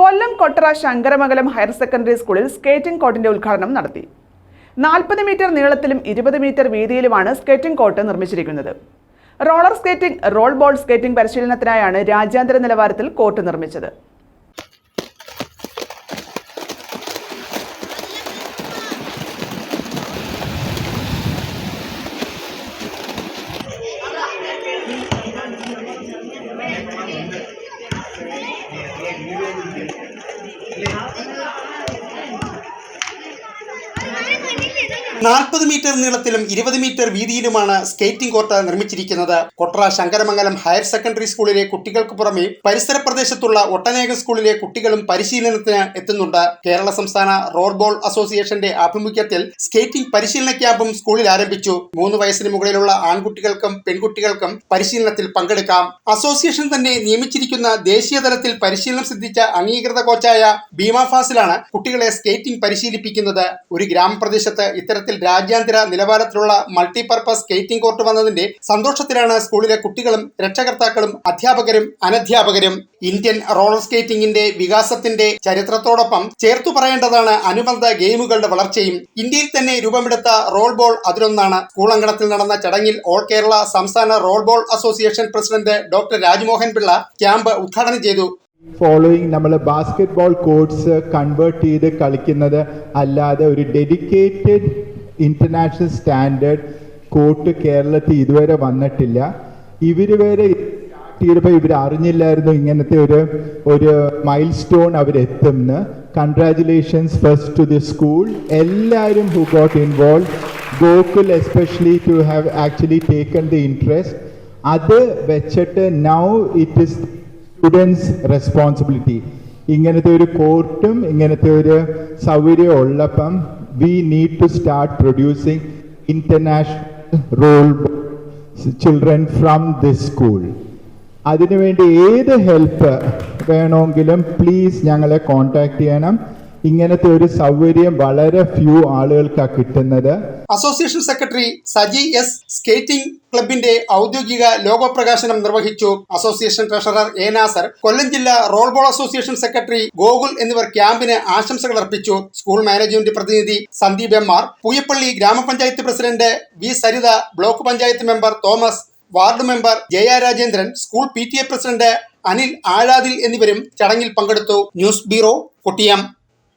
കൊല്ലം Kottara Sankaramangalam higher secondary സ്കൂളിൽ skating കോർട്ടിന്റെ ഉദ്ഘാടനം നടത്തി. നാൽപ്പത് മീറ്റർ നീളത്തിലും ഇരുപത് മീറ്റർ വീതിയിലുമാണ് സ്കേറ്റിംഗ് കോർട്ട് നിർമ്മിച്ചിരിക്കുന്നത്. Roller skating roll ball skating പരിശീലനത്തിനായാണ് രാജ്യാന്തര നിലവാരത്തിൽ കോർട്ട് നിർമ്മിച്ചത്. 好这个好看这 നാൽപ്പത് മീറ്റർ നീളത്തിലും ഇരുപത് മീറ്റർ വീതിയിലുമാണ് സ്കേറ്റിംഗ് കോർട്ട് നിർമ്മിച്ചിരിക്കുന്നത്. കൊട്ര ശങ്കരമംഗലം ഹയർ സെക്കൻഡറി സ്കൂളിലെ കുട്ടികൾക്ക് പുറമെ പരിസര പ്രദേശത്തുള്ള ഒട്ടനേകം സ്കൂളിലെ കുട്ടികളും പരിശീലനത്തിന് എത്തുന്നുണ്ട്. കേരള സംസ്ഥാന റോഡ് അസോസിയേഷന്റെ ആഭിമുഖ്യത്തിൽ സ്കേറ്റിംഗ് പരിശീലന ക്യാമ്പും സ്കൂളിൽ ആരംഭിച്ചു. മൂന്ന് വയസ്സിന് മുകളിലുള്ള ആൺകുട്ടികൾക്കും പെൺകുട്ടികൾക്കും പരിശീലനത്തിൽ പങ്കെടുക്കാം. അസോസിയേഷൻ തന്നെ നിയമിച്ചിരിക്കുന്ന ദേശീയ തലത്തിൽ പരിശീലനം സിദ്ധിച്ച അംഗീകൃത കോച്ചായ ഭീമ ഫാസിലാണ് കുട്ടികളെ സ്കേറ്റിംഗ് പരിശീലിപ്പിക്കുന്നത്. ഒരു ഗ്രാമപ്രദേശത്ത് ഇത്തരത്തിൽ രാജ്യാന്തര നിലവാരത്തിലുള്ള മൾട്ടിപർപ്പസ് സ്കേറ്റിംഗ് കോർട്ട് വന്നതിന്റെ സന്തോഷത്തിലാണ് സ്കൂളിലെ കുട്ടികളും രക്ഷകർത്താക്കളും അധ്യാപകരും അനധ്യാപകരും. ഇന്ത്യൻ റോളർ സ്കേറ്റിംഗിന്റെ വികാസത്തിന്റെ ചരിത്രത്തോടൊപ്പം ചേർത്തു പറയേണ്ടതാണ് അനുബന്ധ ഗെയിമുകളുടെ വളർച്ചയും. ഇന്ത്യയിൽ തന്നെ രൂപമെടുത്ത റോൾ ബോൾ അതിലൊന്നാണ്. സ്കൂൾ അങ്കണത്തിൽ നടന്ന ചടങ്ങിൽ ഓൾ കേരള സംസ്ഥാന roll ball association president doctor Rajmohan Pillai camp ഉദ്ഘാടനം ചെയ്തു. ഫോളോയിങ് നമ്മൾ ബാസ്കറ്റ് ബോൾ കോഡ്സ് കൺവേർട്ട് ചെയ്ത് കളിക്കുന്നത് അല്ലാതെ ഒരു ഡെഡിക്കേറ്റഡ് ഇന്റർനാഷണൽ സ്റ്റാൻഡേർഡ് കോർട്ട് കേരളത്തിൽ ഇതുവരെ വന്നിട്ടില്ല. ഇവർ വരെ ചെയ്തപ്പോൾ ഇവർ അറിഞ്ഞില്ലായിരുന്നു ഇങ്ങനത്തെ ഒരു ഒരു milestone അവരെത്തുമെന്ന് congratulations first to the school എല്ലാവരും who got involve Gokul especially to have actually taken the interest അത് വെച്ചിട്ട് now it is students responsibility ഇങ്ങനത്തെ ഒരു കോർട്ടും ഇങ്ങനത്തെ ഒരു സൗകര്യം ഉള്ളപ്പം we need to start producing international role children from this school അതിനുവേണ്ടി ഏത് ഹെൽപ്പ് വേണമെങ്കിലും പ്ലീസ് ഞങ്ങളെ കോൺടാക്ട് ചെയ്യണം. ഇങ്ങനത്തെ ഒരു സൗകര്യം വളരെ ഫ്യൂ ആളുകൾക്കാണ് കിട്ടുന്നത്. Association secretary Saji S skating ക്ലബിന്റെ ഔദ്യോഗിക ലോഗോ പ്രകാശനം നിർവഹിച്ചു association treasurer A Nasar. Kollam ജില്ലാ റോൾബോൾ അസോസിയേഷൻ സെക്രട്ടറി ഗോകുൽ എന്നിവർ ക്യാമ്പിന് ആശംസകൾ അർപ്പിച്ചു. സ്കൂൾ മാനേജ്മെന്റ് പ്രതിനിധി സന്ദീപ് എം ആർ. പൂയപ്പള്ളി ഗ്രാമപഞ്ചായത്ത് president V Saritha block panchayat member Thomas ward member Jaya Rajendran school P T A president Anil Azhathil എന്നിവരും ചടങ്ങിൽ പങ്കെടുത്തു. News bureau Kottiyam.